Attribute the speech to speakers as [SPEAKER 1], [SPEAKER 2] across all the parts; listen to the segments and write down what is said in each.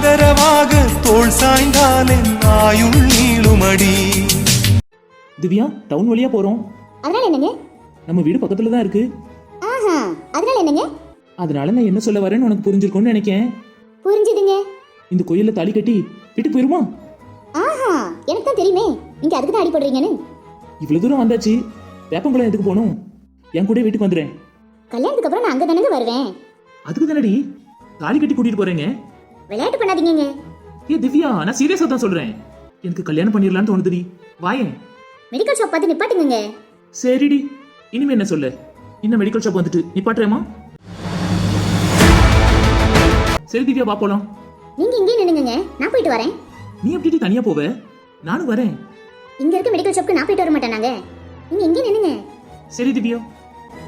[SPEAKER 1] ஆதரவாக தோள் சாய்ந்தாலே ஆயுள் நீளுமடி.
[SPEAKER 2] திவ்யா டவுன் வழியா போறோம்.
[SPEAKER 3] அதனால என்னங்க?
[SPEAKER 2] நம்ம வீடு பக்கத்துல தான் இருக்கு.
[SPEAKER 3] ஆஹா அதனால என்னங்க?
[SPEAKER 2] அதனால நான் என்ன சொல்ல வரேன்னு உனக்கு புரிஞ்சிருக்கும்னு நினைக்கேன்.
[SPEAKER 3] புரிஞ்சுதுங்க.
[SPEAKER 2] இந்த கோயில்ல தாலி கட்டி வீட்டுக்கு போயிருமா?
[SPEAKER 3] ஆஹா எனக்கு தான் தெரியுமே. நீங்க அதுக்கு தான் அடிபடுறீங்கன்னு.
[SPEAKER 2] இவ்வளவு தூரம் வந்தாச்சு. வேப்பங்குளம் எதுக்கு போகணும்? என் கூட வீட்டுக்கு வந்துடுறேன்
[SPEAKER 3] கல்யாணத்துக்கு அப்புறம் நான் அங்க தானங்க வருவேன்.
[SPEAKER 2] அதுக்கு தானடி? தாலி கட்டி கூட்டிட்டு போறேங்க.
[SPEAKER 3] விளையாட்டு பண்ணாதீங்கங்க.
[SPEAKER 2] ஏ திவ்யா நான் சீரியஸா தான் சொல்றேன். எனக்கு கல்யாணம் பண்ணிடலான்னு தோணுதுடி. வாயேன்
[SPEAKER 3] மெடிக்கல் ஷாப் பார்த்து நிப்பாட்டுங்க
[SPEAKER 2] சரிடி. இனிமே என்ன சொல்ல? இன்னும் மெடிக்கல் ஷாப் வந்துட்டு நிப்பாட்டுறேமா சரி திவ்யா வா போலாம்.
[SPEAKER 3] நீங்க இங்கே நின்னுங்க நான் போயிட்டு வரேன்.
[SPEAKER 2] நீ எப்படி தனியா போவ? நானும் வரேன்.
[SPEAKER 3] இங்க இருக்க மெடிக்கல் ஷாப்க்கு நான் போயிட்டு வர மாட்டேன் நாங்க இங்கே நின்னுங்க
[SPEAKER 2] சரி திவ்யா.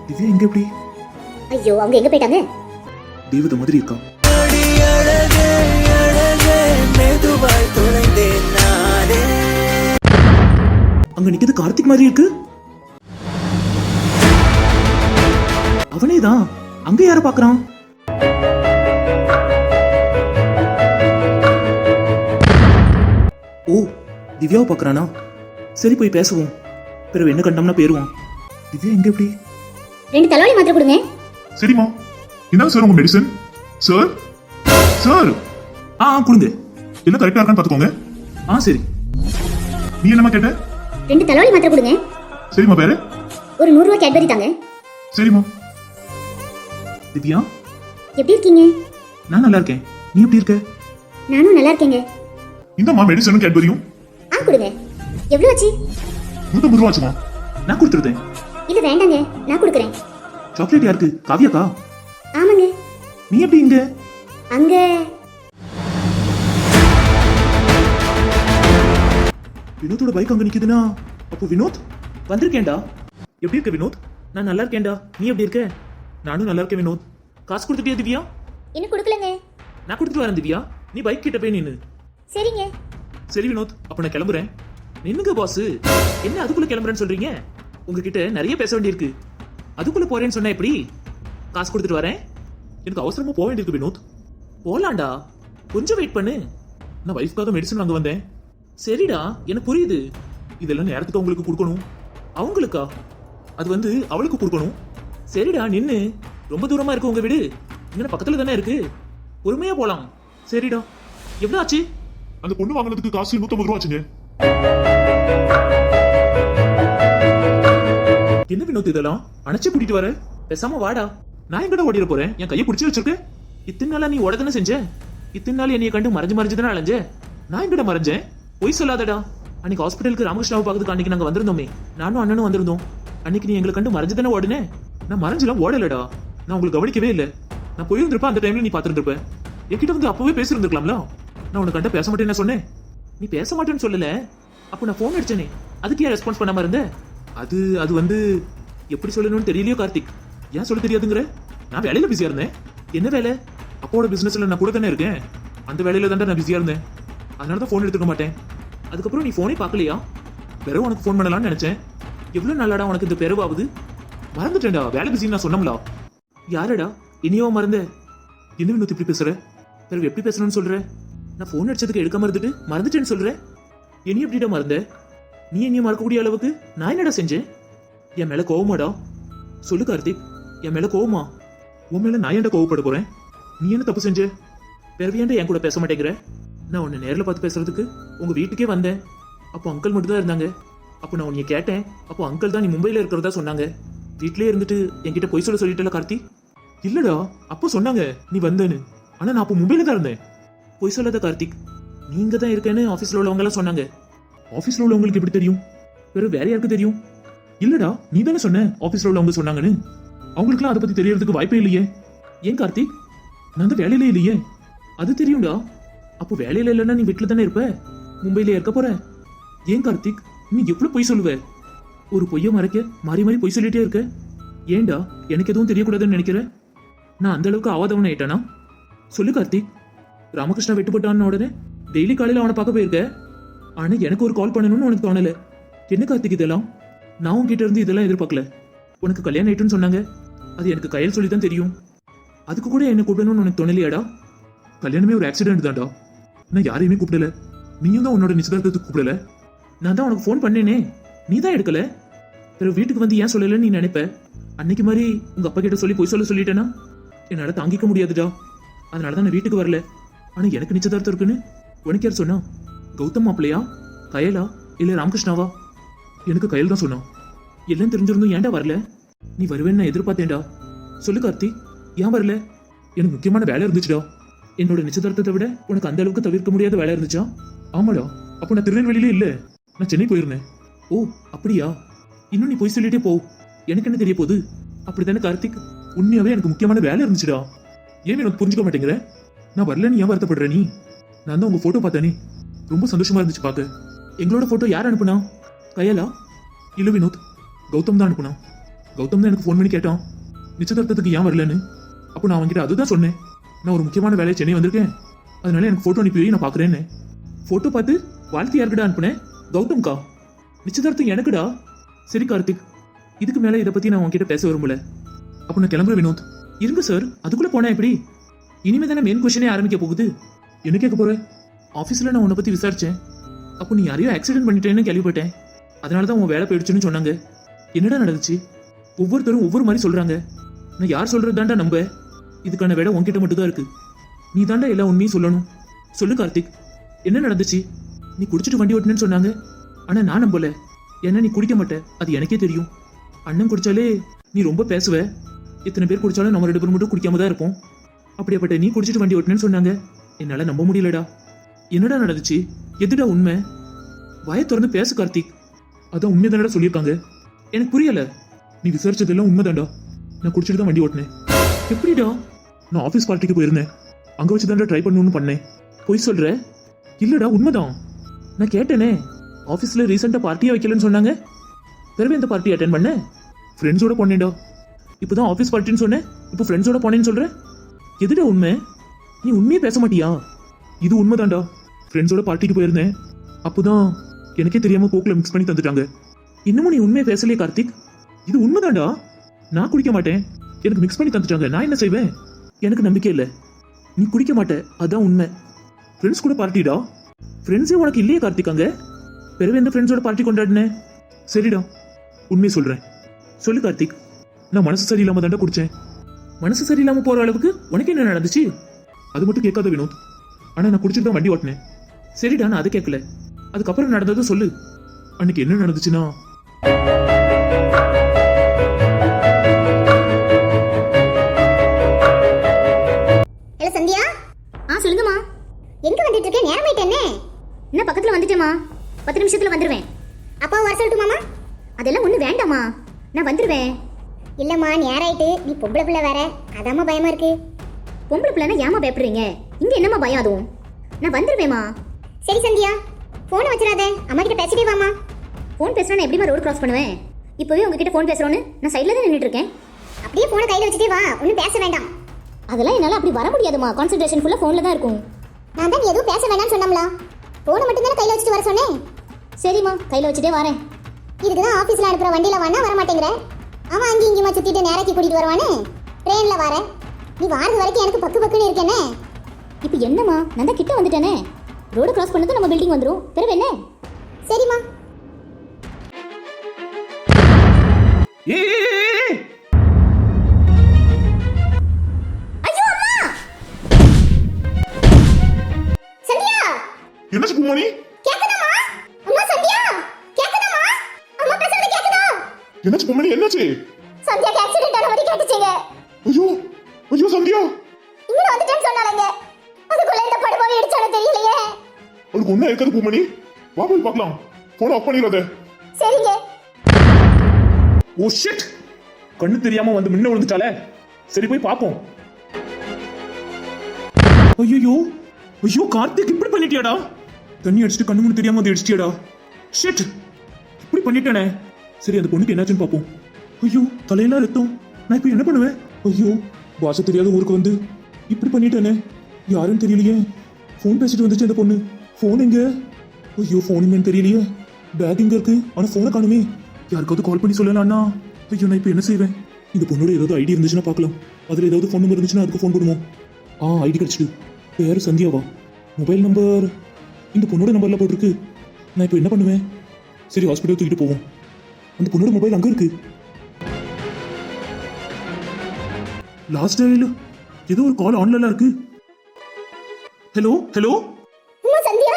[SPEAKER 4] திவ்யா எங்க எப்படி?
[SPEAKER 3] ஐயோ அவங்க எங்க போயிட்டாங்க?
[SPEAKER 4] தெய்வத மாதிரி இருக்கா?
[SPEAKER 1] தொலைந்தேன் நானே.
[SPEAKER 2] அங்க நிக்கிறது கார்த்திக் மாதிரி இருக்கு. அவனே தான் அங்க யார பாக்குறான் ஓ திவ்யாவை பாக்குறானா சரி போய் பேசுவோம். பிறகு என்ன கண்டோம்னா பேருவான்.
[SPEAKER 4] திவ்யா எங்க எப்படி
[SPEAKER 3] ரெண்டு தலைவலி மாத்திரை கொடுங்க.
[SPEAKER 4] சரிம்மா. இதான் சார் உங்க மெடிசன் சார்? சார்?
[SPEAKER 2] ஆ ஆ, கொடுங்க.
[SPEAKER 4] எல்லாம் கரெக்டா இருக்கான்னு பாத்துக்கோங்க
[SPEAKER 2] ஆ சரி.
[SPEAKER 4] நீ என்னம்மா கேட்ட?
[SPEAKER 3] ரெண்டு தலைவலி மாத்திரை கொடுங்க.
[SPEAKER 4] சரிம்மா பேரு?
[SPEAKER 3] ஒரு நூறு ரூபாய் கேட்பரி தாங்க.
[SPEAKER 4] சரிம்மா.
[SPEAKER 2] திவ்யா?
[SPEAKER 3] எப்படி இருக்கீங்க?
[SPEAKER 2] நான் நல்லா இருக்கேன். நீ எப்படி இருக்க?
[SPEAKER 3] நானும் நல்லா இருக்கேங்க.
[SPEAKER 4] இந்தம்மா மெடிசனும் கேட்பரியும்.
[SPEAKER 3] ஆ கொடுங்க. எவ்வளவு ஆச்சு?
[SPEAKER 4] நூத்தம்பது ரூபா ஆச்சுமா
[SPEAKER 2] நான் கொடுத்துருந்தேன்
[SPEAKER 3] இது வேண்டாங்க. நான் கொடுக்குறேன்.
[SPEAKER 2] சாக்லேட் யாருக்கு? காவியாக்கா?
[SPEAKER 3] ஆமாங்க.
[SPEAKER 2] நீ எப்படி இங்க?
[SPEAKER 3] அங்க
[SPEAKER 2] வினோத்தோட பைக் அங்க நிக்குதுன்னா? அப்போ வினோத்? வந்திருக்கேன்டா. எப்படி இருக்க வினோத்? நான் நல்லா இருக்கேன்டா. நீ எப்படி இருக்க? நானும் நல்லா இருக்கேன் வினோத். காசு கொடுத்துட்டியா திவ்யா?
[SPEAKER 3] இன்னும் கொடுக்கலங்க.
[SPEAKER 2] நான் கொடுத்துட்டு வரேன் திவ்யா. நீ பைக் கிட்ட போய் நின்னு.
[SPEAKER 3] சரிங்க.
[SPEAKER 2] சரி வினோத் அப்ப நான் கிளம்புறேன். நின்னுங்க பாஸ் என்ன அதுக்குள்ள கிளம்புறேன்னு சொல்றீங்க? உங்ககிட்ட நிறைய பேச வேண்டியிருக்கு. அதுக்குள்ள போறேன்னு சொன்னா எப்படி? காசு கொடுத்துட்டு வரேன். எனக்கு அவசரமா போக வேண்டியிருக்கு வினோத். போலாம்டா. கொஞ்சம் வெயிட் பண்ணு. நான் வைஃப்காக மெடிசன் வாங்க வந்தேன். சரிடா எனக்கு புரியுது. இதெல்லாம் நேரத்துக்கு அவங்களுக்கு கொடுக்கணும். அவங்களுக்கா? அது வந்து அவளுக்கு கொடுக்கணும். சரிடா நின்னு. ரொம்ப தூரமா இருக்கு உங்க வீடு. இங்க பக்கத்துல தானே இருக்கு. பொறுமையா போலாம். சரிடா. எவ்வளவு ஆச்சு?
[SPEAKER 4] அந்த பொண்ணு வாங்கினதுக்கு காசு நூத்தம்பது ரூபா ஆச்சுங்க.
[SPEAKER 2] என்ன வினோத் இதெல்லாம்? அணைச்சு கூட்டிட்டு வர? பேசாம வாடா. நான் எங்கடா ஓடிட போறேன்? என் கையை பிடிச்சி வச்சிருக்க. இத்தனை நாளா நீ ஓடதானே செஞ்ச? இத்தனை நாள் என்னைய கண்டு மறைஞ்சு மறைஞ்சு தானே அலைஞ்ச? நான் எங்கடா மறைஞ்சேன்? பொய் சொல்லாதடா. அன்னைக்கு ஹாஸ்பிட்டலுக்கு ராமகிருஷ்ணாவை பார்க்கறதுக்கு அன்னைக்கு நாங்க வந்திருந்தோமே. நானும் அண்ணனும் வந்திருந்தோம். அன்னைக்கு நீ எங்களை கண்டு மறைஞ்சு தானே ஓடுனே? நான் மறைஞ்செல்லாம் ஓடலடா. நான் உங்களுக்கு கவனிக்கவே இல்லை. நான் போயிருந்திருப்பேன் அந்த டைம்ல நீ பார்த்துருந்துருப்ப. என்கிட்ட வந்து அப்பவே பேசியிருந்திருக்கலாம்ல? நான் உனக்கு கண்ட பேச மாட்டேன்னு சொன்னேன். நீ பேச மாட்டேன்னு சொல்லல. அப்போ நான் ஃபோன் அடிச்சேனே. அதுக்கு ஏன் ரெஸ்பான்ஸ் பண்ணாம இருந்த? அது அது வந்து எப்படி சொல்லணும்னு தெரியலையோ கார்த்திக். ஏன் சொல்ல தெரியாதுங்கிற? நான் வேலையில பிஸியா இருந்தேன். என்ன வேலை? அப்போட பிசினஸ்ல நான் கூட தானே இருக்கேன். அந்த வேலையில தான் நான் பிஸியா இருந்தேன். அதனால தான் ஃபோன் எடுத்துக்க மாட்டேன். அதுக்கப்புறம் நீ ஃபோனே பார்க்கலையா? பிறகு உனக்கு ஃபோன் பண்ணலாம்னு நினைச்சேன். எவ்வளோ நாளாடா உனக்கு இந்த பிறவாகுது மறந்துட்டேன்டா வேலை பிஸின்னு நான் சொன்னோம்லா. யாரடா? இனியோ மறந்த. என்ன வினோத் இப்படி பேசுற? பிறகு எப்படி பேசணும்னு சொல்ற? நான் ஃபோன் அடிச்சதுக்கு எடுக்காம இருந்துட்டு மறந்துட்டேன்னு சொல்ற? இனி எப்படிடா மறந்த? நீ என்னையும் மறக்கக்கூடிய அளவுக்கு நான் என்னடா செஞ்சேன்? என் மேல கோவமாடா? சொல்லு கார்த்திக். என் மேல கோவமா? உன் மேல நான் ஏன்டா கோவப்பட போறேன்? நீ என்ன தப்பு செஞ்ச? பிறகு ஏன்டா என் கூட பேச மாட்டேங்கிற? நான் உன்னை நேரில் பார்த்து பேசுறதுக்கு உங்கள் வீட்டுக்கே வந்தேன். அப்போ அங்கிள் மட்டும் தான் இருந்தாங்க. அப்போ நான் உன்னை கேட்டேன். அப்போ அங்கிள் தான் நீ மும்பையில் இருக்கிறதா சொன்னாங்க. வீட்லயே இருந்துட்டு என்கிட்ட பொய் சொல்ல சொல்லிட்டல கார்த்தி? இல்லடா அப்போ சொன்னாங்க நீ வந்தேன்னு. ஆனால் நான் அப்போ மும்பையில் தான் இருந்தேன். பொய் சொல்லாத கார்த்திக் நீங்கள் தான் இருக்கேன்னு ஆஃபீஸில் உள்ளவங்கலாம் சொன்னாங்க. ஆஃபீஸில் உள்ளவங்களுக்கு எப்படி தெரியும்? வேற வேற யாருக்கு தெரியும்? இல்லடா நீ தானே சொன்ன ஆஃபீஸில் உள்ளவங்க சொன்னாங்கன்னு. அவங்களுக்குலாம் அதை பற்றி தெரியறதுக்கு வாய்ப்பே இல்லையே. ஏன் கார்த்திக் நான் அந்த வேலையிலே இல்லையே. அது தெரியும்டா. அப்போ வேலையில இல்லைன்னா நீ வீட்டுல தானே இருப்ப? மும்பையில இருக்க போற. ஏன் கார்த்திக் நீ எவ்வளவு பொய் சொல்லுவ? ஒரு பொய்ய மறைக்க மாறி மாறி பொய் சொல்லிட்டே இருக்க. ஏன்டா எனக்கு எதுவும் தெரியக்கூடாதுன்னு நினைக்கிற? நான் அந்த அளவுக்கு ஆவாதவன் ஆயிட்டானா? சொல்லு கார்த்திக். ராமகிருஷ்ணா வெட்டுப்பட்டான்னு உடனே டெய்லி காலையில அவனை பார்க்க போயிருக்க. ஆனா எனக்கு ஒரு கால் பண்ணணும்னு உனக்கு தோணல. என்ன கார்த்திக் இதெல்லாம்? நான் உன்கிட்ட இருந்து இதெல்லாம் எதிர்பார்க்கல. உனக்கு கல்யாணம் ஆயிட்டுன்னு சொன்னாங்க. அது எனக்கு கையில் சொல்லி தான் தெரியும். அதுக்கு கூட என்ன கூப்பிடணும்னு உனக்கு தோணலையாடா? கல்யாணமே ஒரு ஆக்சிடென்ட் தான்டா. நான் யாரையுமே கூப்பிடல. நீயும் தான் உன்னோட நிச்சயதார்த்தத்துக்கு கூப்பிடல. நான் தான் உனக்கு ஃபோன் பண்ணேனே. நீ தான் எடுக்கல. பிறகு வீட்டுக்கு வந்து ஏன் சொல்லலன்னு நீ நினைப்ப? அன்னைக்கு மாதிரி உங்க அப்பா கிட்ட சொல்லி பொய் சொல்ல சொல்லிட்டேனா? என்னால தாங்கிக்க முடியாதுடா. அதனால தான் நான் வீட்டுக்கு வரல. ஆனா எனக்கு நிச்சயதார்த்தம் இருக்குன்னு உனக்கு யார் சொன்னா? கௌதம் மாப்பிள்ளையா? கயலா? இல்ல ராமகிருஷ்ணாவா? எனக்கு கையல் தான் சொன்னான் எல்லாம் தெரிஞ்சிருந்தும் ஏன்டா வரல? நீ வருவேன்னு நான் எதிர்பார்த்தேன்டா. சொல்லு கார்த்தி ஏன் வரல? எனக்கு முக்கியமான வேலை இருந்துச்சுடா. என்னோட நிச்சயதார்த்தத்தை விட உனக்கு அந்த அளவுக்கு தவிர்க்க முடியாத வேலை இருந்துச்சா? ஆமாடா. அப்போ நான் திருநெல்வேலியிலே இல்ல. நான் சென்னை போயிருந்தேன். ஓ அப்படியா? இன்னும் நீ போய் சொல்லிட்டே போ. எனக்கு என்ன தெரிய போகுது? அப்படித்தானே கார்த்திக்? உண்மையாவே எனக்கு முக்கியமான வேலை இருந்துச்சுடா. ஏன் எனக்கு புரிஞ்சுக்க மாட்டேங்கிற நான் வரலன்னு ஏன் வருத்தப்படுற நீ? நான் தான் உங்க போட்டோ பார்த்தேனே. ரொம்ப சந்தோஷமா இருந்துச்சு பார்க்க. எங்களோட போட்டோ யார் அனுப்புனா? கயலா? இல்ல வினோத்? கௌதம் தான் அனுப்புனா? கௌதம் தான் எனக்கு ஃபோன் பண்ணி கேட்டான். நிச்சயதார்த்தத்துக்கு ஏன் வரலன்னு? அப்போ நான் அவன்கிட்ட அதுதான் சொன்னேன். நான் ஒரு முக்கியமான வேலையை சென்னை வந்திருக்கேன். அதனால எனக்கு ஃபோட்டோ அனுப்பி நான் பார்க்குறேன்னு. ஃபோட்டோ பார்த்து வாழ்த்து யாருக்கிட்ட அனுப்புனேன் கௌதம்கா நிச்சயதார்த்தம் எனக்குடா. சரி கார்த்திக். இதுக்கு மேலே இதை பற்றி நான் உங்ககிட்ட பேச விரும்பல. அப்போ நான் கிளம்புற வினோத். இருங்க சார் அதுக்குள்ளே போனேன் எப்படி? இனிமே தானே மெயின் கொஷனே ஆரம்பிக்க போகுது. என்ன கேட்க போகிறேன் ஆஃபீஸில் நான் உன்னை பற்றி விசாரிச்சேன். அப்போ நீ யாரையோ ஆக்சிடென்ட் பண்ணிட்டேன்னு கேள்விப்பட்டேன். அதனால தான் உன் வேலை போயிடுச்சுன்னு சொன்னாங்க. என்னடா நடந்துச்சு? ஒவ்வொருத்தரும் ஒவ்வொரு மாதிரி சொல்கிறாங்க நான் யார் சொல்கிறது தான்டா நம்ப? இதுக்கான வேலை உன்கிட்ட மட்டும்தான் இருக்கு. நீ தாண்டா எல்லா உண்மையும் சொல்லணும். சொல்லு கார்த்திக். என்ன நடந்துச்சு? நீ குடிச்சிட்டு வண்டி ஓட்டினேன்னு சொன்னாங்க. ஆனா நான் நம்பல. ஏன்னா நீ குடிக்க மாட்ட. அது எனக்கே தெரியும். அண்ணன் குடிச்சாலே நீ ரொம்ப பேசுவ. இத்தனை பேர் குடிச்சாலும் நம்ம ரெண்டு பேரும் மட்டும் குடிக்காம தான் இருப்போம். அப்படியாப்பட்ட நீ குடிச்சிட்டு வண்டி ஓட்டினேன்னு சொன்னாங்க. என்னால நம்ப முடியலடா. என்னடா நடந்துச்சு? எதுடா உண்மை? வய திறந்து பேசு கார்த்திக். அதான் உண்மை தானடா சொல்லியிருக்காங்க. எனக்கு புரியல. நீ விசாரிச்சதெல்லாம் உண்மைதான்டா. நான் குடிச்சிட்டு தான் வண்டி ஓட்டினேன். எப்படிடா? நான் ஆஃபீஸ் பார்ட்டிக்கு போயிருந்தேன். அங்கே வச்சு தான் ட்ரை பண்ணணும்னு பண்ணேன். பொய் சொல்கிற இல்லைடா உண்மைதான். நான் கேட்டேனே ஆஃபீஸில் ரீசெண்டாக பார்ட்டியாக வைக்கலன்னு சொன்னாங்க. பிறகு இந்த பார்ட்டி அட்டன் பண்ணேன் ஃப்ரெண்ட்ஸோட போனேன்டா. இப்போதான் ஆஃபீஸ் பார்ட்டின்னு சொன்னேன் இப்போ ஃப்ரெண்ட்ஸோட போனேன்னு சொல்கிறேன் எதுடா உண்மை? நீ உண்மையே பேச மாட்டியா? இது உண்மைதான்டா. ஃப்ரெண்ட்ஸோட பார்ட்டிக்கு போயிருந்தேன். அப்போதான் எனக்கே தெரியாமல் கோக்கில் மிக்ஸ் பண்ணி தந்துட்டாங்க. இன்னமும் நீ உண்மையை பேசலையே கார்த்திக்? இது உண்மைதான்டா. நான் குடிக்க மாட்டேன். எனக்கு மிக்ஸ் பண்ணி தந்துட்டாங்க. நான் என்ன செய்வேன்? எனக்கு நம்பிக்கை இல்லை. நீ குடிக்க மாட்ட அதான் உண்மை. ஃப்ரெண்ட்ஸ் கூட பார்ட்டிடா ஃப்ரெண்ட்ஸே உனக்கு இல்லையே கார்த்திக் அங்கே? பிறகு எந்த ஃப்ரெண்ட்ஸோட பார்ட்டி கொண்டாடினேன் சரிடா உண்மையை சொல்கிறேன் சொல்லு கார்த்திக் நான் மனசு சரியில்லாமல் தாண்டா குடித்தேன் மனசு சரியில்லாமல் போகிற அளவுக்கு உனக்கு என்ன நடந்துச்சு? அது மட்டும் கேட்காத வினோத். ஆனா நான் குடிச்சிட்டு தான் வண்டி ஓட்டினேன். சரிடா நான் அதை கேட்கல. அதுக்கப்புறம் நடந்ததை சொல்லு. அன்னைக்கு என்ன நடந்துச்சுன்னா?
[SPEAKER 3] வந்துட்டேனே இன்னும் பக்கத்துல வந்துட்டேம்மா. பத்து நிமிஷத்துல வந்துருவேன். அப்பா வர சொல்லட்டுமாமா அதெல்லாம் ஒன்றும் வேண்டாம்மா. நான் வந்துருவேன். இல்லைம்மா நேராயிட்டு. நீ பொம்பளை பிள்ளை வேற. அதாம்மா பயமா இருக்கு. பொம்பளை பிள்ளைனா ஏமா பயப்படுறீங்க? இங்க என்னம்மா பயம் அதுவும்? நான் வந்துடுவேம்மா சரி சந்தியா. போனை வச்சிடாத. அம்மா கிட்ட பேசிட்டே வாமா ஃபோன் பேசுறா நான் எப்படிமா ரோடு கிராஸ் பண்ணுவேன்? இப்போவே உங்ககிட்ட ஃபோன் பேசுறோன்னு நான் சைடில் தான் நின்றுட்டு இருக்கேன். அப்படியே ஃபோனை கையில் வச்சுட்டே வா. ஒன்றும் பேச வேண்டாம். அதெல்லாம் என்னால் அப்படி வர முடியாதுமா கான்சென்ட்ரேஷன் ஃபுல்லாக ஃபோனில் தான் இருக்கும். நான் தான் எதுவும் பேச வேண்டாம்னு சொன்னோம்ல ஃபோனை மட்டும் தானே கையில் வச்சுட்டு வர சொன்னேன். சரிம்மா கையில் வச்சுட்டே வரேன். இதுக்கு தான் ஆஃபீஸில் அனுப்புகிற வண்டியில் வானா வர மாட்டேங்கிற அவன் அங்கேயும் இங்கேயுமா சுற்றிட்டு நேராக்கி கூட்டிகிட்டு வருவானே. ட்ரெயினில் வர நீ வாரது வரைக்கும் எனக்கு பக்கு பக்குன்னு இருக்கேனே. இப்போ என்னம்மா? நான் தான் கிட்ட வந்துட்டேனே. ரோடு கிராஸ் பண்ணது நம்ம பில்டிங் வந்துடும் பிறகு என்ன? சரிம்மா.
[SPEAKER 2] ஏய்,
[SPEAKER 4] என்னாச்சு குமாரி
[SPEAKER 3] கேக்குதாமா அம்மா சந்தியா? கேக்குதாமா அம்மா பேசுறது கேக்குதா?
[SPEAKER 4] என்னாச்சு குமாரி என்னாச்சு?
[SPEAKER 3] சந்தியாக்கு ஆக்சிடென்ட் ஆன மாதிரி கேட்டுச்சீங்க.
[SPEAKER 4] ஐயோ ஐயோ சந்தியா.
[SPEAKER 3] இங்க வந்துட்டேன்னு சொன்னாலங்க அதுக்குள்ள இந்த படுபாவி அடிச்சாலும் தெரியலையே.
[SPEAKER 4] அவளுக்கு ஒன்றும் இருக்காது பூமணி வா போய் பார்க்கலாம். போனை ஆஃப் பண்ணிடாத.
[SPEAKER 3] சரிங்க.
[SPEAKER 2] ஓ ஷிட் கண்ணு தெரியாம வந்து முன்ன விழுந்துட்டாலே சரி போய் பாப்போம் ஐயோ ஐயோ கார்த்திக் இப்படி பண்ணிட்டியாடா? தண்ணி அடிச்சுட்டு கண்ணு முன்னு தெரியாம வந்து அடிச்சிட்டியடா ஷிட் இப்படி பண்ணிட்டேனே. சரி அந்த பொண்ணுக்கு என்னாச்சுன்னு பார்ப்போம் ஐயோ தலையெல்லாம் ரத்தம். நான் இப்போ என்ன பண்ணுவேன்? ஐயோ பாஷை தெரியாத ஊருக்கு வந்து இப்படி பண்ணிட்டேனே. யாருன்னு தெரியலையே. ஃபோன் பேசிட்டு வந்துச்சு அந்த பொண்ணு. ஃபோன் எங்க? ஐயோ ஃபோன் எங்கன்னு தெரியலையே. பேக் எங்க இருக்கு? ஆனால் ஃபோனை காணுமே. யாருக்காவது கால் பண்ணி சொல்லலாம்னா? ஐயோ நான் இப்போ என்ன செய்வேன்? இந்த பொண்ணோட ஏதாவது ஐடி இருந்துச்சுன்னா பார்க்கலாம். அதில் ஏதாவது ஃபோன் நம்பர் இருந்துச்சுன்னா அதுக்கு ஃபோன் பண்ணுவோம் ஆ ஐடி கிடச்சிட்டு. பேர் சந்தியாவா? மொபைல் நம்பர் இந்த பொண்ணோட நம்பர்ல போட்டிருக்கு. நான் இப்போ என்ன பண்ணுவேன்? சரி ஹாஸ்பிட்டல் தூக்கிட்டு போவோம். அந்த பொண்ணோட மொபைல் அங்கே இருக்கு. லாஸ்ட் டேல ஏதோ ஒரு கால் ஆன்லைன்ல இருக்கு. Hello
[SPEAKER 3] hello Sandhya?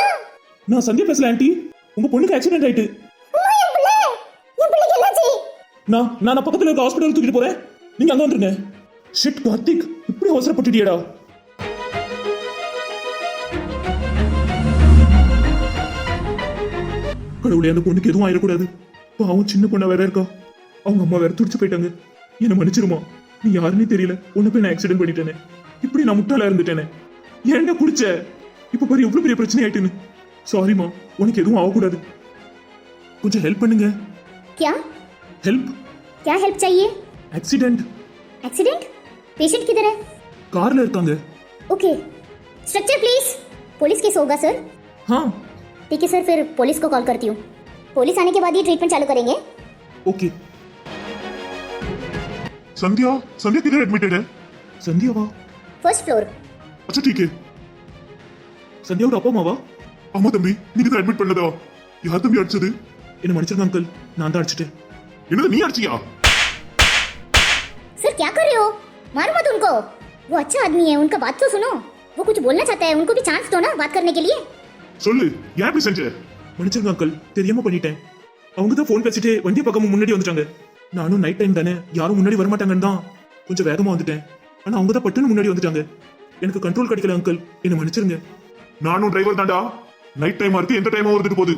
[SPEAKER 2] நான் சந்தியா பேசல ஆண்டி உங்க பொண்ணுக்கு ஆக்சிடென்ட் ஆயிட்டு. நான் நான் பக்கத்துல இருக்க ஹாஸ்பிட்டல் தூக்கிட்டு போறேன். நீங்க அங்க வந்துருங்க. ஷிட் கார்த்திக் இப்படி அவசரப்பட்டுட்டியடா. கடவுளே அந்த பொண்ணுக்கு எதுவும் ஆயிடக்கூடாது பாவம் சின்ன பொண்ணா வேற இருக்கா அவங்க அம்மா வேற துடிச்சு போயிட்டாங்க என்ன மன்னிச்சிருமா நீ யாருன்னே தெரியல உன்னை போய் நான் ஆக்சிடென்ட் பண்ணிட்டேனே இப்படி நான் முட்டாளா இருந்துட்டேனே ஏன்டா குடிச்ச இப்ப பாரு எவ்வளவு பெரிய பிரச்சனை ஆயிட்டுன்னு சாரிமா உனக்கு எதுவும் ஆகக்கூடாது கொஞ்சம் ஹெல்ப் பண்ணுங்க
[SPEAKER 3] क्या
[SPEAKER 2] ஹெல்ப்
[SPEAKER 3] क्या हेल्प चाहिए
[SPEAKER 2] ஆக்சிடென்ட்
[SPEAKER 3] एक्सीडेंट पेशेंट किधर है
[SPEAKER 2] கார்ல இருக்காங்க
[SPEAKER 3] okay structure please police case होगा सर
[SPEAKER 2] ஆ
[SPEAKER 3] ठीक है सर फिर पुलिस को कॉल करती हूँ पुलिस आने के बाद ही ट्रीटमेंट चालू करेंगे
[SPEAKER 2] ஓகே
[SPEAKER 4] संध्या संध्या किधर एडमिटेड है
[SPEAKER 2] சந்தியாவா
[SPEAKER 3] फर्स्ट फ्लोर
[SPEAKER 4] अच्छा ठीक है
[SPEAKER 2] சந்தியாவோட அப்பா அம்மாவா
[SPEAKER 4] ஆமா தம்பி நீங்க தான் அட்மிட் பண்ணதா யார் தம்பி அடிச்சது
[SPEAKER 2] என்ன மன்னிச்சிருங்க அங்கிள் நான் தான் அடிச்சிட்டேன்
[SPEAKER 4] என்னது நீ அடிச்சியா
[SPEAKER 3] सर क्या कर रहे हो मारो मत उनको वो अच्छा आदमी है उनका बात तो सुनो वो कुछ बोलना चाहता है उनको भी चांस दो ना बात करने के लिए
[SPEAKER 4] சொல்லு ஏன் இப்படி செஞ்ச
[SPEAKER 2] மன்னிச்சிருங்க அங்கிள் தெரியாம பண்ணிட்டேன் அவங்க தான் ஃபோன் பேசிட்டு வண்டி பக்கமும் முன்னாடி வந்துட்டாங்க நானும் நைட் டைம் தானே யாரும் முன்னாடி வரமாட்டாங்கன்னு தான் கொஞ்சம் வேகமா வந்துட்டேன் ஆனா அவங்க தான் பட்டுன்னு முன்னாடி வந்துட்டாங்க எனக்கு கண்ட்ரோல் கிடைக்கல அங்கிள் என்ன மன்னிச்சிருங்க
[SPEAKER 4] நானும் டிரைவர் தான்டா நைட் டைமா இருக்கு எந்த டைமா வந்துட்டு போகுது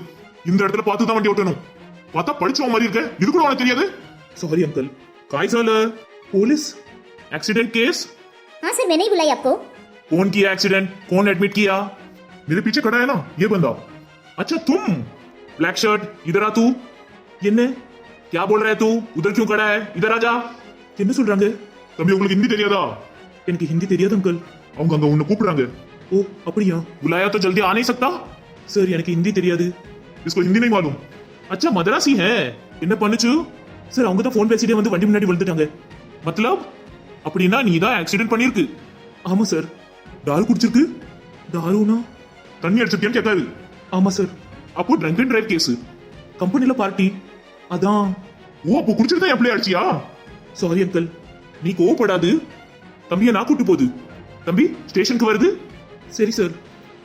[SPEAKER 4] இந்த இடத்துல பார்த்து தான் வண்டி ஓட்டணும் பார்த்தா படிச்சவன் மாதிரி இருக்க இது கூட உனக்கு தெரியாது
[SPEAKER 2] சாரி அங்கிள் காய் சால போலீஸ் एक्सीडेंट केस
[SPEAKER 3] हाँ सर मैंने ही बुलाई आपको
[SPEAKER 2] कौन किया एक्सीडेंट कौन एडमिट किया
[SPEAKER 4] मेरे पीछे खड़ा है ना ये बंदा
[SPEAKER 2] अच्छा तुम ब्लैक शर्ट इधर आ तू என்ன क्या बोल रहा है तू उधर क्यों खड़ा है इधर आ जा என்ன சொல்றாங்க
[SPEAKER 4] தம்பி உங்களுக்கு ஹிந்தி தெரியாதா
[SPEAKER 2] எனக்கு ஹிந்தி தெரியாது அங்கிள்
[SPEAKER 4] அவங்க அங்க உன்னை கூப்பிடுறாங்க
[SPEAKER 2] ஓ அப்படியா बुलाया तो जल्दी आ नहीं सकता சார் எனக்கு ஹிந்தி தெரியாது
[SPEAKER 4] इसको हिंदी नहीं मालूम
[SPEAKER 2] अच्छा मद्रासी है என்ன பண்ணுச்சு சார் அவங்க தான் ஃபோன் பேசிட்டே வந்து வண்டி முன்னாடி விழுந்துட்டாங்க மத்தலப் அப்படின்னா நீ தான் ஆக்சிடென்ட் பண்ணிருக்கு ஆமா சார் தாரு குடிச்சிருக்கு தாருனா
[SPEAKER 4] தண்ணி அடிச்சிருக்கேன்னு கேட்காது
[SPEAKER 2] ஆமா சார் அப்போ ட்ரங்க் அண்ட் டிரைவ் கேஸ் கம்பெனில பார்ட்டி அதான்
[SPEAKER 4] ஓ அப்போ குடிச்சிட்டு தான் எப்படி அடிச்சியா
[SPEAKER 2] சாரி அங்கிள் நீ கோவப்படாது தம்பியை நான் கூட்டு போகுது தம்பி ஸ்டேஷனுக்கு வருது சரி சார்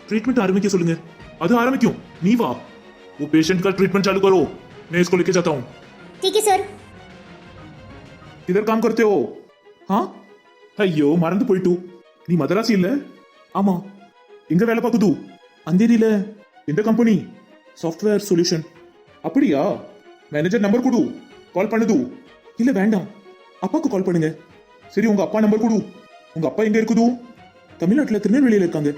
[SPEAKER 2] ट्रीटमेंट आरंभ சொல்லுங்க அது ஆரம்பிக்கும் நீ வா वो पेशेंट का ट्रीटमेंट चालू करो मैं इसको लेके जाता हूँ
[SPEAKER 3] ठीक है सर
[SPEAKER 2] किधर काम करते हो हाँ ஐயோ மறந்து போயிட்டு நீ மதராசி இல்ல ஆமா எங்க வேலை பார்க்குது அந்தேரியில? எந்த கம்பெனி சாஃப்ட்வேர் சொல்யூஷன் அப்படியா? மேனேஜர் நம்பர் கொடு. கால் பண்ணுது. இல்ல வேண்டாம். அப்பாக்கு கால் பண்ணுங்க. சரி உங்க அப்பா நம்பர் கொடு. உங்க அப்பா எங்க இருக்குது? தமிழ்நாட்டுல திருநெல்வேலியில இருக்காங்க.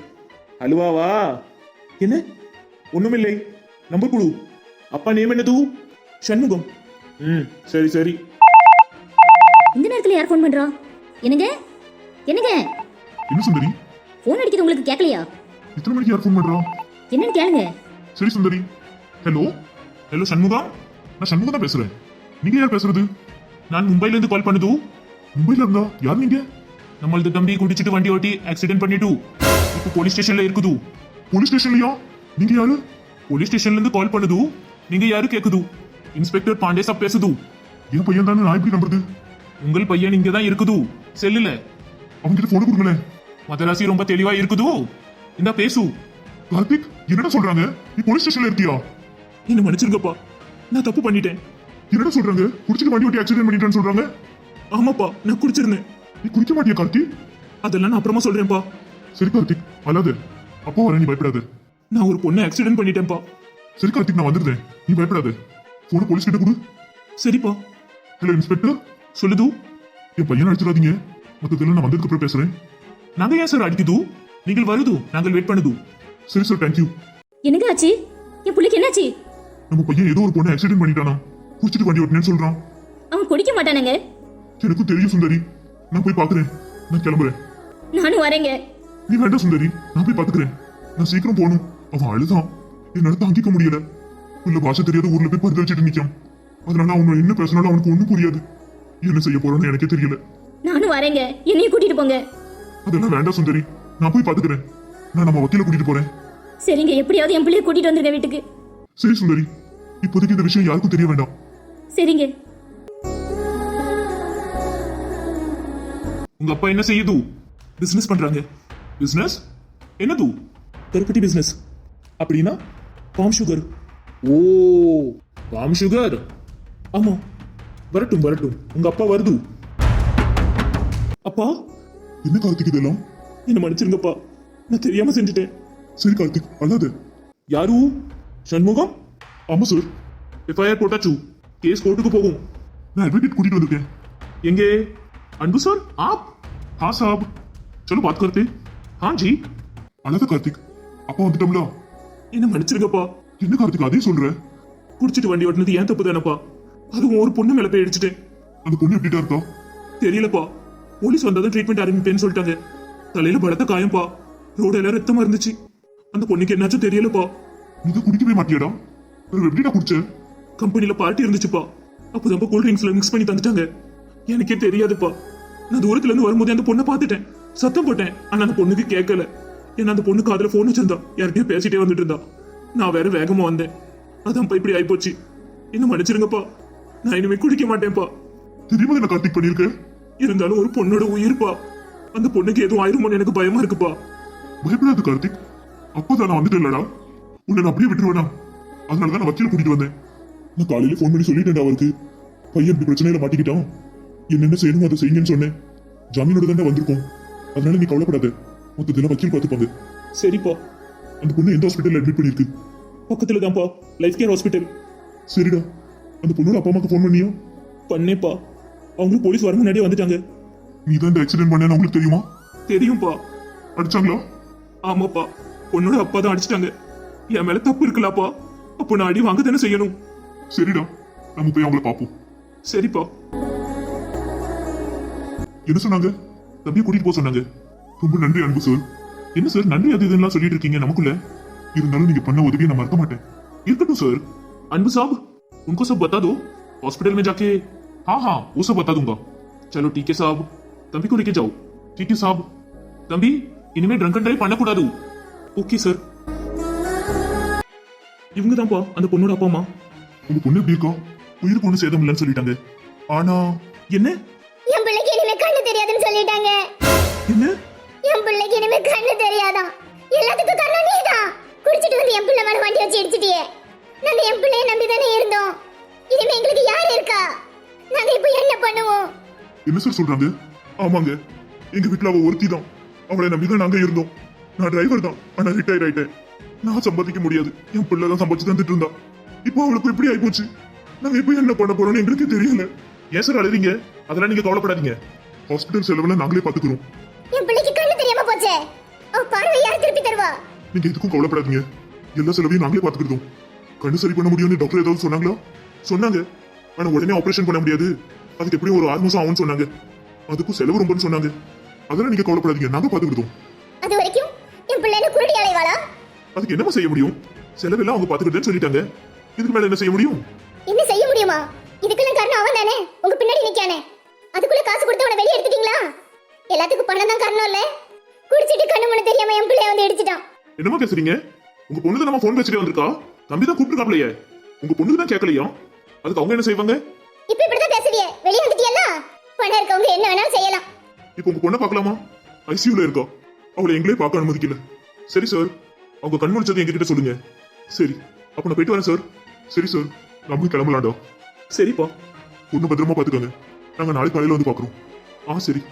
[SPEAKER 2] அலுவாவா? என்ன? ஒண்ணுமில்லை. நம்பர் கொடு. அப்பா நேம் என்னது? சண்முகம். ம் சரி சரி.
[SPEAKER 3] இந்த நேரத்தில் யார் ஃபோன் பண்றா? என்னங்க? என்னங்க?
[SPEAKER 4] என்ன சுந்தரி?
[SPEAKER 3] ஃபோன் அடிக்கிறது உங்களுக்கு கேட்கலையா?
[SPEAKER 4] இத்தனை மணிக்கு யார் ஃபோன் பண்றா?
[SPEAKER 3] என்னன்னு கேளுங்க.
[SPEAKER 4] சரி சுந்தரி. ஹலோ ஹலோ சண்முகா? நான் சண்முகம் தான் பேசுறேன். நீங்க யார் பேசுறது?
[SPEAKER 2] நான் மும்பைல இருந்து கால் பண்ணுது.
[SPEAKER 4] மும்பைல இருந்தா யார் நீங்க?
[SPEAKER 2] நம்மளது தம்பி குடிச்சிட்டு வண்டி ஓட்டி ஆக்சிடென்ட் பண்ணிட்டு. இப்போ போலீஸ் ஸ்டேஷன்ல இருக்குது.
[SPEAKER 4] போலீஸ் ஸ்டேஷன்லயா நீங்க யாரு?
[SPEAKER 2] போலீஸ் ஸ்டேஷன்ல இருந்து கால் பண்ணுது. நீங்க யாரு கேக்குது? இன்ஸ்பெக்டர் பாண்டே சாப் பேசுது.
[SPEAKER 4] என் பையன் தானே? நான் எப்படி நம்புறது?
[SPEAKER 2] உங்கள் பையன் இங்க தான் இருக்குது. செல்லுல.
[SPEAKER 4] அவங்க கிட்ட போன கொடுங்களேன்.
[SPEAKER 2] மதராசி ரொம்ப தெளிவா இருக்குது. இந்த பேசு?
[SPEAKER 4] கார்த்திக் என்னடா சொல்றாங்க? நீ போலீஸ் ஸ்டேஷன்ல இருக்கியா?
[SPEAKER 2] என்ன மன்னிச்சிருங்கப்பா. நான் தப்பு பண்ணிட்டேன்.
[SPEAKER 4] என்னடா சொல்றாங்க? குடிச்சிட்டு வண்டி ஓட்டி ஆக்சிடென்ட் பண்ணிட்டேன்னு சொல்றாங்க?
[SPEAKER 2] ஆமாப்பா நான் குடிச்சிருந்தேன்.
[SPEAKER 4] நீ குடிக்க மாட்டியா கார்த்திக்?
[SPEAKER 2] அதெல்லாம் நான் அப்புறமா சொல்றேன்ப்பா.
[SPEAKER 4] சரி கார்த்திக் அழாத. அப்பா வர நீ பயப்படாத.
[SPEAKER 2] நான் ஒரு பொண்ணை ஆக்சிடென்ட் பண்ணிட்டேன்ப்பா.
[SPEAKER 4] சரி கார்த்திக் நான் வந்துடுறேன். நீ பயப்படாத. போன போலீஸ் கிட்ட கொடு.
[SPEAKER 2] சரிப்பா.
[SPEAKER 4] ஹலோ இன்ஸ்பெக்டர்
[SPEAKER 2] சொல்லுது
[SPEAKER 4] என் பையன் அடிச்சிடாதீங்க. மொத்தத்தில் நான் வந்ததுக்கு அப்புறம் பேசுறேன்.
[SPEAKER 2] நாங்க ஏன் சார் அடிக்குது நீங்கள் வருது நாங்கள் வெயிட் பண்ணுது.
[SPEAKER 4] சரி சார் தேங்க்யூ
[SPEAKER 3] என்னங்க ஆச்சு? என் பிள்ளைக்கு என்னாச்சு?
[SPEAKER 4] நம்ம பையன் ஏதோ ஒரு பொண்ணை ஆக்சிடென்ட் பண்ணிட்டானா? குடிச்சிட்டு வண்டி ஓட்டினேன்னு சொல்றான்.
[SPEAKER 3] அவன் குடிக்க மாட்டானுங்க.
[SPEAKER 4] எனக்கும் தெரியும் சுந்தரி. நான் போய் பாக்குறேன். நான் கிளம்புறேன்.
[SPEAKER 3] நானும் வரேங்க.
[SPEAKER 4] நீ வேண்டாம் சுந்தரி. நான் போய் பாத்துக்கிறேன். நான் சீக்கிரம் போகணும். அவன் அழுதான். என்னால தாங்கிக்க முடியல. உள்ள பாஷை தெரியாத ஊர்ல போய் பரிதளிச்சிட்டு நிக்கான். அதனால அவன் என்ன பேசினாலும் அவனுக்கு ஒண்ணும் புரியாது. என்ன செய்ய போறான்னு எனக்கே தெரியல.
[SPEAKER 3] நானும் வரேங்க. என்னையும் கூட்டிட்டு போங்க.
[SPEAKER 4] அதெல்லாம் வேண்டாம் சுந்தரி. நான் போய் பாத்துக்கிறேன். நான் நம்ம வக்கீல கூட்டிட்டு போறேன்.
[SPEAKER 3] சரிங்க எப்படியாவது என் பிள்ளைய கூட்டிட்டு வந்துருங்க வீட்டுக்கு.
[SPEAKER 4] சரி சுந்தரி. இப்போதைக்கு இந்த விஷயம் யாருக்கும் தெரிய வேண்டாம்.
[SPEAKER 3] சரிங்க.
[SPEAKER 2] உங்க அப்பா என்ன செய்யுது? பிசினஸ் பண்றாங்க. பிசினஸ் என்னது? கருப்பட்டி பிசினஸ் அப்படின்னா பாம் சுகர் ஓ பாம் சுகர் ஆமா. வரட்டும் வரட்டும். உங்க அப்பா வருது. அப்பா
[SPEAKER 4] என்ன கார்த்திக் இதெல்லாம்?
[SPEAKER 2] என்ன மன்னிச்சிருங்கப்பா நான் தெரியாம செஞ்சுட்டேன்
[SPEAKER 4] சரி கார்த்திக் அல்லாத
[SPEAKER 2] யாரு சண்முகம்
[SPEAKER 4] ஆமா சார்
[SPEAKER 2] எஃப்ஐஆர் போட்டாச்சு கேஸ் கோர்ட்டுக்கு போகும்
[SPEAKER 4] நான் அட்வொகேட் கூட்டிட்டு வந்திருக்கேன்
[SPEAKER 2] எங்கே अनबू सर आप हाँ साहब चलो बात करते हाँ जी
[SPEAKER 4] அல்லாத கார்த்திக் அப்பா வந்துட்டோம்ல
[SPEAKER 2] என்ன மன்னிச்சிருங்கப்பா
[SPEAKER 4] என்ன கார்த்திக் அதே சொல்ற
[SPEAKER 2] குடிச்சிட்டு வண்டி ஓட்டினது ஏன் தப்பு தானப்பா அதுவும் ஒரு பொண்ணு மேல போய் அடிச்சிட்டேன்
[SPEAKER 4] அந்த பொண்ணு எப்படிட்டா இருக்கா
[SPEAKER 2] தெரியலப்பா போலீஸ் வந்ததும் ட்ரீட்மெண்ட் ஆரம்பிப்பேன்னு சொல்லிட்டாங்க தலையில பலத்த காயம்பா. ரோடு ரத்தமா இருந்துச்சு. அந்த பொண்ணுக்கு என்னாச்சும் தெரியலப்பா.
[SPEAKER 4] நீ தான் குடிக்கவே மாட்டியாடா. எப்படிடா குடிச்ச?
[SPEAKER 2] கம்பெனில பார்ட்டி இருந்துச்சுப்பா. அப்போதான் கூல் ட்ரிங்க்ஸ்ல மிக்ஸ் பண்ணி தந்துட்டாங்க. எனக்கே தெரியாதுப்பா. நான் தூரத்துல இருந்து வரும்போது அந்த பொண்ணை பார்த்துட்டேன். சத்தம் போட்டேன். ஆனா அந்த பொண்ணுக்கு கேட்கல ஏன்னா அந்த பொண்ணு காதுல போன் வச்சிருந்தா. யார்கிட்டயும் பேசிட்டே வந்துட்டு இருந்தா நான் வேற வேகமா வந்தேன். அதான்ப்பா இப்படி ஆயிப்போச்சு. என்ன மன்னிச்சிருங்கப்பா. நான் இனிமே குடிக்க மாட்டேன்ப்பா.
[SPEAKER 4] தெரியுமா என்ன கார்த்திக் பண்ணிருக்க
[SPEAKER 2] இருந்தாலும் ஒரு பொண்ணோட உயிர்ப்பா. அந்த பொண்ணுக்கு எதுவும் ஆயிருமோன்னு எனக்கு பயமா இருக்குப்பா.
[SPEAKER 4] பயப்படாத கார்த்திக். அப்பதான் நான் வந்துட்டு இல்லடா உன்னை நான் அப்படியே விட்டுருவேனா? அதனால தான் நான் வக்கீல கூட்டிட்டு வந்தேன். நான் காலையில ஃபோன் பண்ணி சொல்லிட்டேன்டா அவருக்கு. பையன் இப்படி பிரச்சனையில மாட்டிக்கிட்டான். என்னென்ன செய்யணுமோ அதை செய்யுங்கன்னு சொன்னேன். ஜாமீனோட தானே வந்திருக்கோம். அதனால நீ கவலைப்படாத. மொத்தத்தில் வக்கீல் பார்த்துப்பாங்க.
[SPEAKER 2] சரிப்பா.
[SPEAKER 4] அந்த பொண்ணு எந்த ஹாஸ்பிட்டல் அட்மிட் பண்ணிருக்கு
[SPEAKER 2] பக்கத்துல தான்ப்பா. லைஃப் கேர் ஹாஸ்பிட்டல்
[SPEAKER 4] சரிடா. அந்த பொண்ணோட அப்பா அம்மாக்கு ஃபோன் பண்ணியா?
[SPEAKER 2] பண்ணேப்பா. அவங்களும் போலீஸ் வர முன்னாடியே வந்துட்டாங்க.
[SPEAKER 4] நீ தான் இந்த ஆக்சிடென்ட் பண்ணேன்னு உங்களுக்கு தெரியுமா
[SPEAKER 2] தெரியும்பா
[SPEAKER 4] அடிச்சாங்களா
[SPEAKER 2] ஆமாப்பா பொண்ணோட அப்பா தான் அடிச்சிட்டாங்க என் மேல தப்பு இருக்கலாப்பா அப்போ நான் அடி வாங்க தானே செய்யணும்
[SPEAKER 4] சரிடா நம்ம போய் அவங்கள பார்ப்போம்
[SPEAKER 2] சரிப்பா
[SPEAKER 4] என்ன சொன்னாங்க தம்பியை கூட்டிட்டு போக சொன்னாங்க ரொம்ப நன்றி அன்பு சார்
[SPEAKER 2] என்ன சார் நன்றி அது இதெல்லாம் சொல்லிட்டு இருக்கீங்க நமக்குள்ள
[SPEAKER 4] இருந்தாலும் நீங்க பண்ண உதவியை நான் மறக்க மாட்டேன்
[SPEAKER 2] இருக்கட்டும் सर अनबू साहब उनको सब बता दो हॉस्पिटल में जाके हाँ हाँ वो सब बता दूंगा चलो ठीक है साहब தம்பி को लेके जाओ ठीक है साहब தம்பி இனிமே ட்ரங்க் அண்ட் டிரைவ் பண்ணக்கூடாது ஓகே சார் இவங்க தான்ப்பா அந்த பொண்ணோட அப்பா அம்மா
[SPEAKER 4] உங்க பொண்ணு எப்படி இருக்கா
[SPEAKER 2] உயிருக்கு ஒன்றும் சேதம் இல்லைன்னு சொல்லிட்டாங்க ஆனா என்ன
[SPEAKER 3] என் பிள்ளைக்கு இனிமே கண்ணு தெரியாதுன்னு சொல்லிட்டாங்க
[SPEAKER 2] என்ன
[SPEAKER 3] என் பிள்ளைக்கு இனிமே கண்ணு தெரியாதான் எல்லாத்துக்கும் காரணம் நீதான் குடிச்சிட்டு வந்து என் பிள்ளை மேல வண்டி வச்சு இடிச்சிட்டியே நாங்க என் பிள்ளைய நம்பி தானே இருந்தோம் இனிமே எங்களுக்கு யார் இருக்கா நாங்க இப்போ என்ன பண்ணுவோம்
[SPEAKER 4] என்ன சார் சொல்றாங்க ஆமாங்க. எங்க வீட்டுல அவ ஒருத்தி தான். அவளை நம்பிதான் நாங்க இருந்தோம். நான் டிரைவர் தான். ஆனா ரிட்டையர் ஆயிட்டேன். நான் சம்பாதிக்க முடியாது. என் பிள்ளை தான் சம்பாதிச்சு தந்துட்டு இருந்தா. இப்போ அவளுக்கு எப்படி ஆயிப்போச்சு. நாங்க இப்போ என்ன பண்ண போறோம்னு எங்களுக்கு தெரியல.
[SPEAKER 2] ஏன் சார் அழுறீங்க? அதெல்லாம் நீங்க கவலைப்படாதீங்க.
[SPEAKER 4] ஹாஸ்பிட்டல் செலவுல நாங்களே பாத்துக்கிறோம்
[SPEAKER 3] என் பிள்ளைக்கு கண்ணு தெரியாம போச்சே. அவ பார்வை யார் திருப்பி தருவா?
[SPEAKER 4] நீங்க எதுக்கும் கவலைப்படாதீங்க. எல்லா செலவையும் நாங்களே பாத்துக்கிட்டோம் கண்ணு சரி பண்ண முடியும்னு டாக்டர் ஏதாவது சொன்னாங்களா? சொன்னாங்க. ஆனா உடனே ஆபரேஷன் பண்ண முடியாது. அதுக்கு எப்படியும் ஒரு ஆறு மாசம் ஆகும்னு சொன்னாங்க. அதுக்கும் செலவு ரொம்பன்னு சொன்னாங்க. அதெல்லாம் நீங்க கவலைப்படாதீங்க நாங்க பாத்துக்கிட்டோம்
[SPEAKER 3] அது வரைக்கும் என் பிள்ளை என்ன குருடி அலைவாளா
[SPEAKER 2] அதுக்கு என்னமா செய்ய முடியும்? செலவெல்லாம் அவங்க பாத்துக்கிட்டேன்னு சொல்லிட்டாங்க. இதுக்கு மேல என்ன செய்ய முடியும்?
[SPEAKER 3] என்ன செய்ய முடியுமா? இதுக்கெல்லாம் காரணம் அவன் தானே உங்க பின்னாடி நிக்கானே அதுக்குள்ள காசு கொடுத்து அவனை வெளியே எடுத்துட்டீங்களா? எல்லாத்துக்கும் பணம் தான் காரணம் இல்ல? குடிச்சிட்டு கண்ணு மண்ணு தெரியாம என் பிள்ளைய வந்து இடிச்சிட்டான்.
[SPEAKER 2] என்னமா பேசுறீங்க? உங்க பொண்ணு தான் நம்ம ஃபோன் பேசிட்டே வந்திருக்கா? தம்பி தான் கூப்பிட்டுருக்காப்லையே. உங்க பொண்ணுக்கு தான் கேட்கலையா அதுக்கு அவங்க என்ன செய்வாங்க?
[SPEAKER 3] இப்ப இப்படிதான் பேசுறியே. வெளியே வந்துட்டியல்ல? பணம் இருக்கவங்க என்ன வேணாலும் செய்யலாம்.
[SPEAKER 2] இப்போ உங்க பொண்ணை பார்க்கலாமா? ஐசியூல இருக்கா. அவளை எங்களே பார்க்க அனுமதிக்கல. சரி சார் அவங்க கண் முடிச்சது எங்ககிட்ட சொல்லுங்க. சரி. அப்ப நான் போயிட்டு வரேன் சார்
[SPEAKER 4] சரி சார் நம்மளும் கிளம்பலாம்டா.
[SPEAKER 2] சரிப்பா.
[SPEAKER 4] பொண்ணு பத்திரமா பாத்துக்கோங்க நாங்க நாளைக்கு காலையில வந்து பாக்குறோம்
[SPEAKER 2] ஆ சரி.